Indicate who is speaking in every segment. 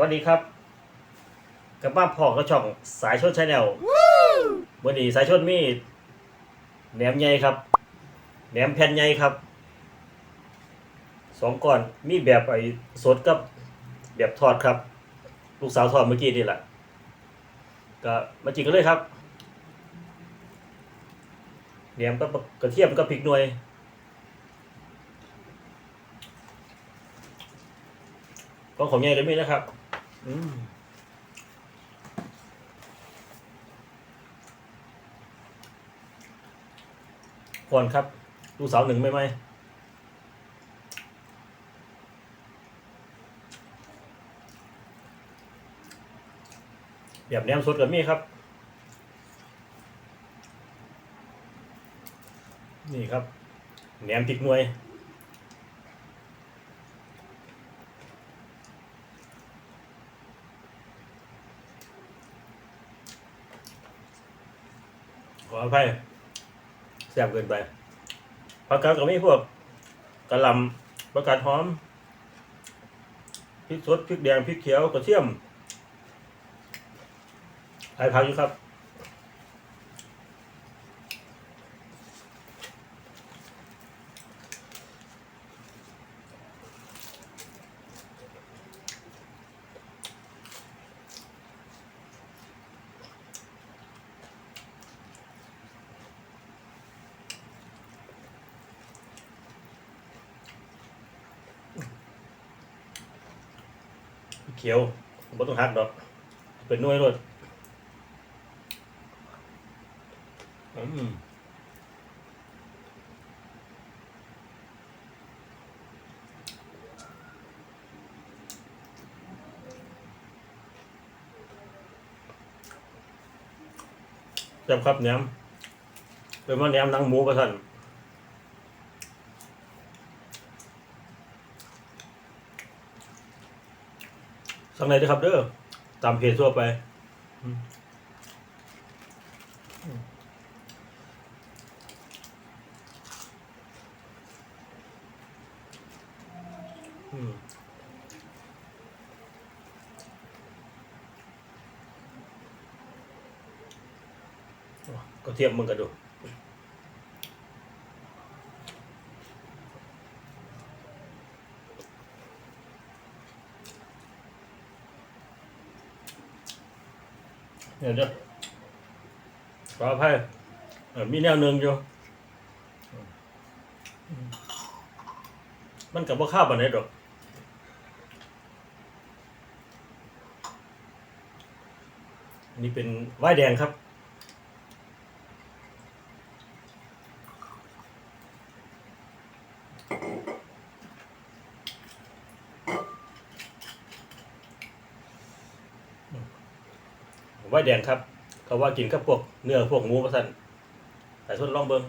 Speaker 1: วัสดีครับกลับมาพอก็ช่องสายชนชาแนลวันนี้สายชนมีแหนมใหญ่ครับแหนมแผ่นใหญ่ครับสองก้อนมีแบบไอ้สดกับแบบทอดครับ ลูกสาวทอดเมื่อกี้นี่แหละก็มาจิกกันเลยครับแหนมกับกระเทียมกับพริกหน่วยก็ของใหญ่เลยมีนะครับ อืมก่อนครับลูกสาวหนึ่งไหมไหมแบบแนมสดกับมีครับ นี่ครับแหนมพริกหน่วย ออภัยแซ่บเกินไปผักกาดก็มีพวกกระลำประกาศหอมพริกสดพริกแดงพริกเขียวกระเทียมไอ้ผักอยู่ครับ เขียวบ่ต้องหักดอก เป็นน่วยรดอืมแซ่บครับแหนมเป็นว่าแหนมหนังหมูประทัน สั่งไหนดีครับเด้อตามเพจทั่วไปอืมอืมก็เทียบมึงกันดู เดี๋ยวเดี๋ยวขออภัยมีแนวหนึ่งอยู่ มันกับว่าข้าวปานไหนดอกนนี้เป็นไวน์แดงครับ ไวน์แดงครับเขาว่ากินกับพวกเนื้อพวกหมูประสันแต่ทดลองเบิ้ง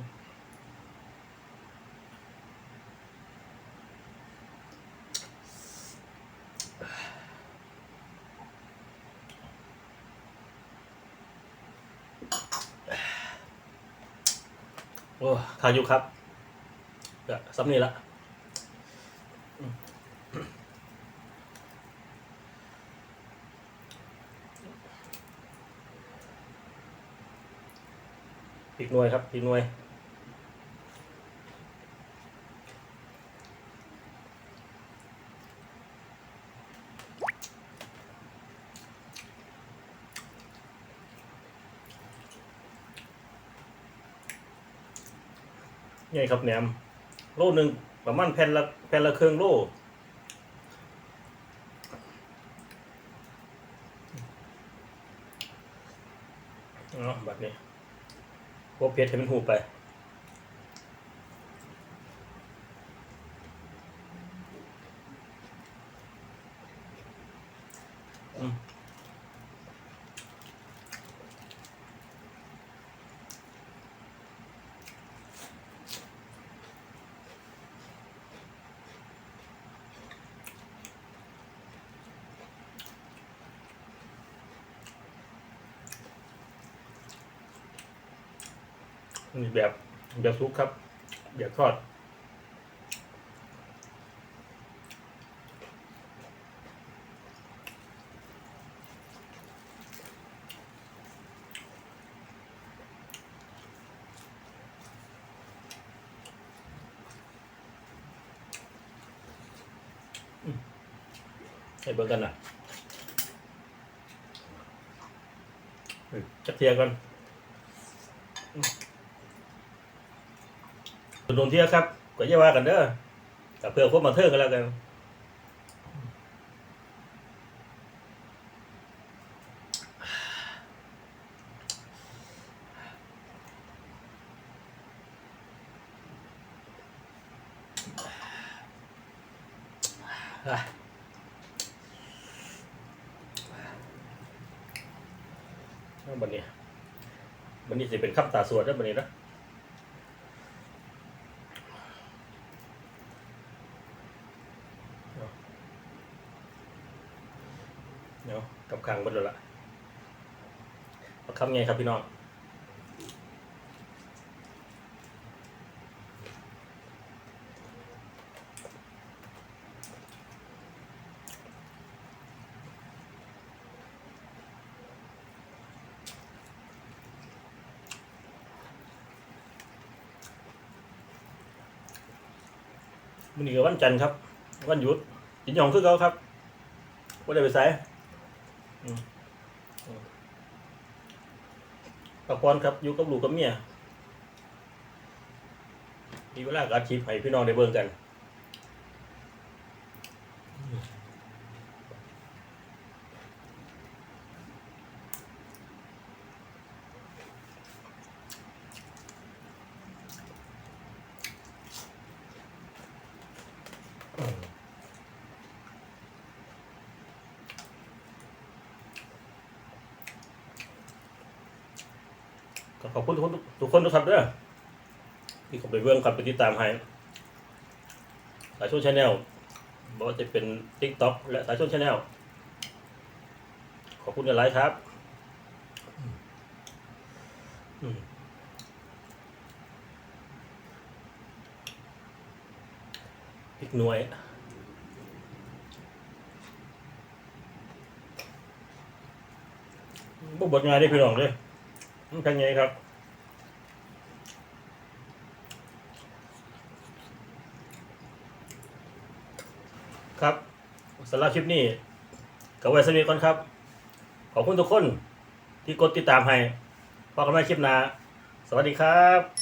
Speaker 1: โอ้ทายุครับก็ซ้ำนี่ละ พริกนวยครับพริกนวยนี่ครับแหนม โลหนึ่งประมาณแผ่นละแผ่นละเครื่องโลเนาะแบบนี้ พวกเพชรให้มันหูไปอืม นี่แบบแบบซุปครับ แบบทอดให้เบิ่งกันนะจักเทียกัน ตุนเทียครับก็อย่าว่ากันเด้อกับเพื่อพวกมาเทิงกันแล้วกันอะเอาบันนี้บันนี้จะเป็นคำตาสวดแล้วบันนี้นะเอา เดี๋ยวกับขังบันเลยละเอาคำไงครับพี่น้องมันนี่ก็วันจันทร์ครับ วันหยุดกินหยองคือเขาครับว่าได้ไปใส่ อืมอืมพักผ่อนครับอยู่กับลูกกับเมียมีเวลาก็อัดคลิปให้พี่น้องได้เบิ่งกัน ขอบคุณทุกคนทุกคนทุกครับเด้อที่เข้าไปเบิ่งครับไปติดตามให้สายชนชาแนลบอกว่าจะเป็น TikTok และสายชนชาแนลขอบคุณกันหลายครับพริกหน่วยบ่บดงายได้พี่น้องเด้อ มันเป็นไงครับครับสำหรับคลิปนี้ก็ไว้สนิทก่อนครับ ขอบคุณทุกคนที่กดติดตามให้พอกันใหม่คลิปหน้า สวัสดีครับ